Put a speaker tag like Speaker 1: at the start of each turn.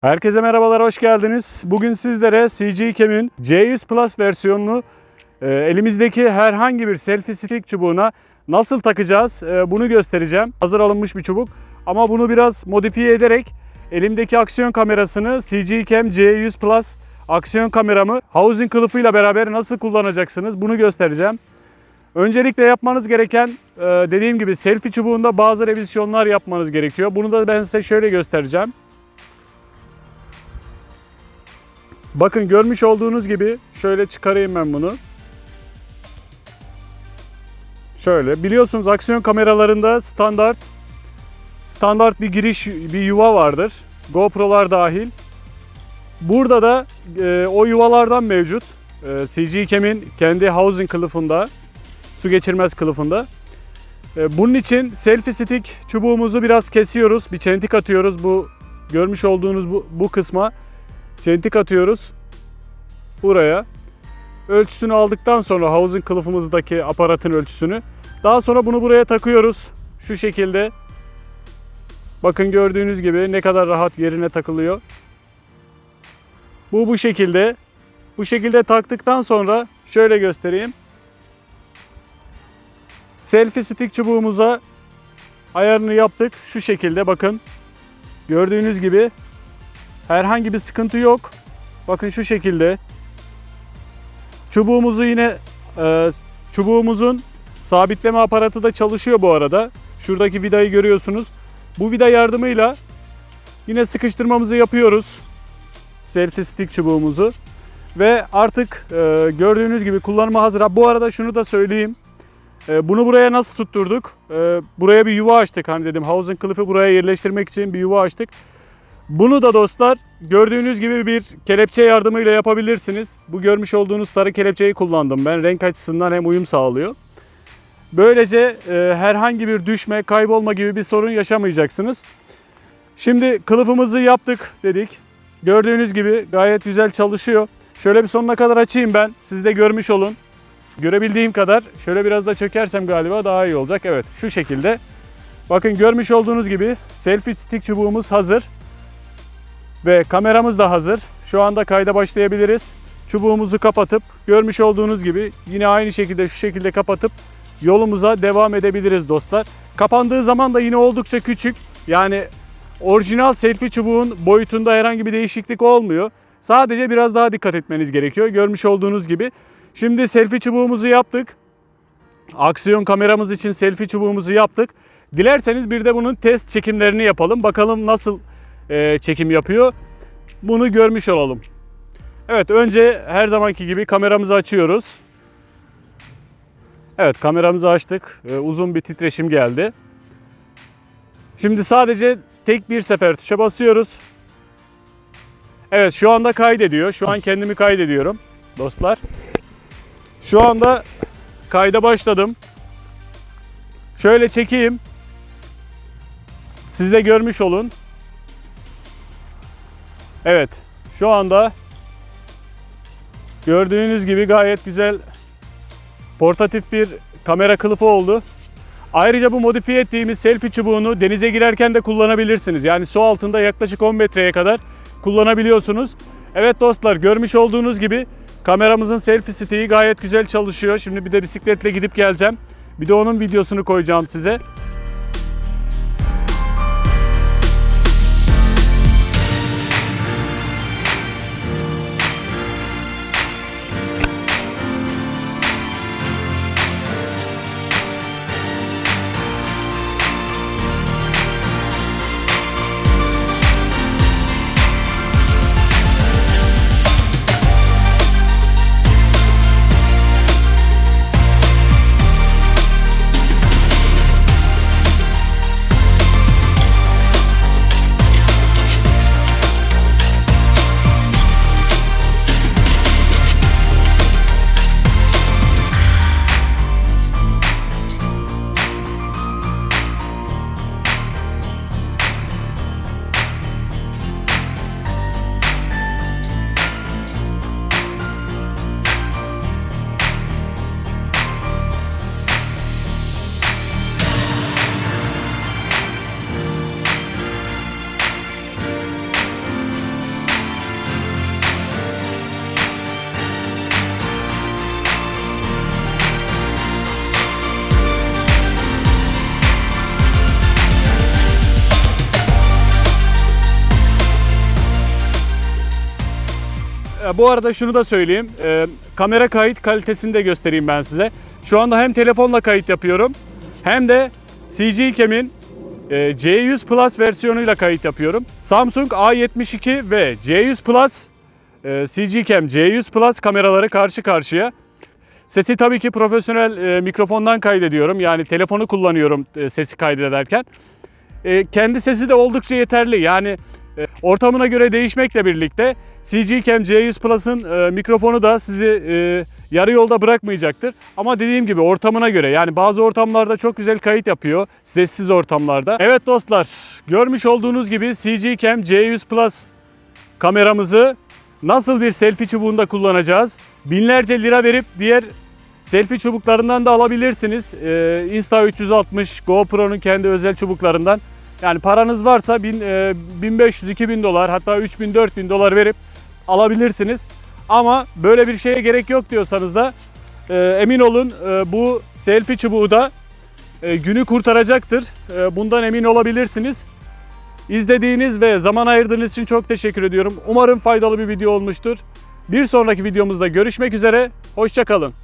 Speaker 1: Herkese merhabalar, hoş geldiniz. Bugün sizlere CG Cam'in C100 Plus versiyonunu e, elimizdeki herhangi bir selfie stick çubuğuna nasıl takacağız e, bunu göstereceğim. Hazır alınmış bir çubuk ama bunu biraz modifiye ederek elimdeki aksiyon kamerasını CG Cam C100 Plus aksiyon kameramı housing kılıfıyla beraber nasıl kullanacaksınız bunu göstereceğim. Öncelikle yapmanız gereken e, dediğim gibi selfie çubuğunda bazı revizyonlar yapmanız gerekiyor. Bunu da ben size şöyle göstereceğim. Bakın görmüş olduğunuz gibi şöyle çıkarayım ben bunu. Şöyle biliyorsunuz aksiyon kameralarında standart standart bir giriş bir yuva vardır. GoPro'lar dahil. Burada da e, o yuvalardan mevcut. E, CG Cam'in kendi housing kılıfında, su geçirmez kılıfında. E, bunun için selfie stick çubuğumuzu biraz kesiyoruz. Bir çentik atıyoruz bu görmüş olduğunuz bu, bu kısma. Çentik atıyoruz buraya. Ölçüsünü aldıktan sonra housing kılıfımızdaki aparatın ölçüsünü. Daha sonra bunu buraya takıyoruz. Şu şekilde. Bakın gördüğünüz gibi ne kadar rahat yerine takılıyor. Bu bu şekilde. Bu şekilde taktıktan sonra şöyle göstereyim. Selfie stick çubuğumuza ayarını yaptık. Şu şekilde bakın. Gördüğünüz gibi herhangi bir sıkıntı yok. Bakın şu şekilde. Çubuğumuzu yine e, çubuğumuzun sabitleme aparatı da çalışıyor bu arada. Şuradaki vidayı görüyorsunuz. Bu vida yardımıyla yine sıkıştırmamızı yapıyoruz. Selfie stick çubuğumuzu. Ve artık e, gördüğünüz gibi kullanıma hazır. Ha, Bu arada şunu da söyleyeyim. E, bunu buraya nasıl tutturduk? E, buraya bir yuva açtık. Hani dedim housing kılıfı buraya yerleştirmek için bir yuva açtık. Bunu da dostlar gördüğünüz gibi bir kelepçe yardımıyla yapabilirsiniz. Bu görmüş olduğunuz sarı kelepçeyi kullandım ben. Renk açısından hem uyum sağlıyor. Böylece e, herhangi bir düşme, kaybolma gibi bir sorun yaşamayacaksınız. Şimdi kılıfımızı yaptık dedik. Gördüğünüz gibi gayet güzel çalışıyor. Şöyle bir sonuna kadar açayım ben. Siz de görmüş olun. Görebildiğim kadar şöyle biraz da çökersem galiba daha iyi olacak. Evet şu şekilde. Bakın görmüş olduğunuz gibi selfie stick çubuğumuz hazır. Ve kameramız da hazır. Şu anda kayda başlayabiliriz. Çubuğumuzu kapatıp görmüş olduğunuz gibi yine aynı şekilde şu şekilde kapatıp yolumuza devam edebiliriz dostlar. Kapandığı zaman da yine oldukça küçük. Yani orijinal selfie çubuğun boyutunda herhangi bir değişiklik olmuyor. Sadece biraz daha dikkat etmeniz gerekiyor. Görmüş olduğunuz gibi. Şimdi selfie çubuğumuzu yaptık. Aksiyon kameramız için selfie çubuğumuzu yaptık. Dilerseniz bir de bunun test çekimlerini yapalım. Bakalım nasıl e, çekim yapıyor. Bunu görmüş olalım. Evet önce her zamanki gibi kameramızı açıyoruz. Evet kameramızı açtık. E, uzun bir titreşim geldi. Şimdi sadece tek bir sefer tuşa basıyoruz. Evet şu anda kaydediyor. Şu an kendimi kaydediyorum dostlar. Şu anda kayda başladım. Şöyle çekeyim. Siz de görmüş olun. Evet. Şu anda gördüğünüz gibi gayet güzel portatif bir kamera kılıfı oldu. Ayrıca bu modifiye ettiğimiz selfie çubuğunu denize girerken de kullanabilirsiniz. Yani su altında yaklaşık 10 metreye kadar kullanabiliyorsunuz. Evet dostlar görmüş olduğunuz gibi kameramızın selfie stick'i gayet güzel çalışıyor. Şimdi bir de bisikletle gidip geleceğim. Bir de onun videosunu koyacağım size. Bu arada şunu da söyleyeyim. E, kamera kayıt kalitesini de göstereyim ben size. Şu anda hem telefonla kayıt yapıyorum hem de CG Cam'in e, C100 Plus versiyonuyla kayıt yapıyorum. Samsung A72 ve C100 Plus e, CG Cam C100 Plus kameraları karşı karşıya. Sesi tabii ki profesyonel e, mikrofondan kaydediyorum. Yani telefonu kullanıyorum e, sesi kaydederken. E, kendi sesi de oldukça yeterli. Yani ortamına göre değişmekle birlikte CG Cam C100 Plus'ın e, mikrofonu da sizi e, yarı yolda bırakmayacaktır. Ama dediğim gibi ortamına göre yani bazı ortamlarda çok güzel kayıt yapıyor. Sessiz ortamlarda. Evet dostlar görmüş olduğunuz gibi CG Cam C100 Plus kameramızı nasıl bir selfie çubuğunda kullanacağız? Binlerce lira verip diğer selfie çubuklarından da alabilirsiniz. Ee, Insta 360, GoPro'nun kendi özel çubuklarından. Yani paranız varsa 1000, e, 1500-2000 dolar hatta 3000-4000 dolar verip alabilirsiniz. Ama böyle bir şeye gerek yok diyorsanız da e, emin olun e, bu selfie çubuğu da günü kurtaracaktır. Bundan emin olabilirsiniz. İzlediğiniz ve zaman ayırdığınız için çok teşekkür ediyorum. Umarım faydalı bir video olmuştur. Bir sonraki videomuzda görüşmek üzere. Hoşçakalın.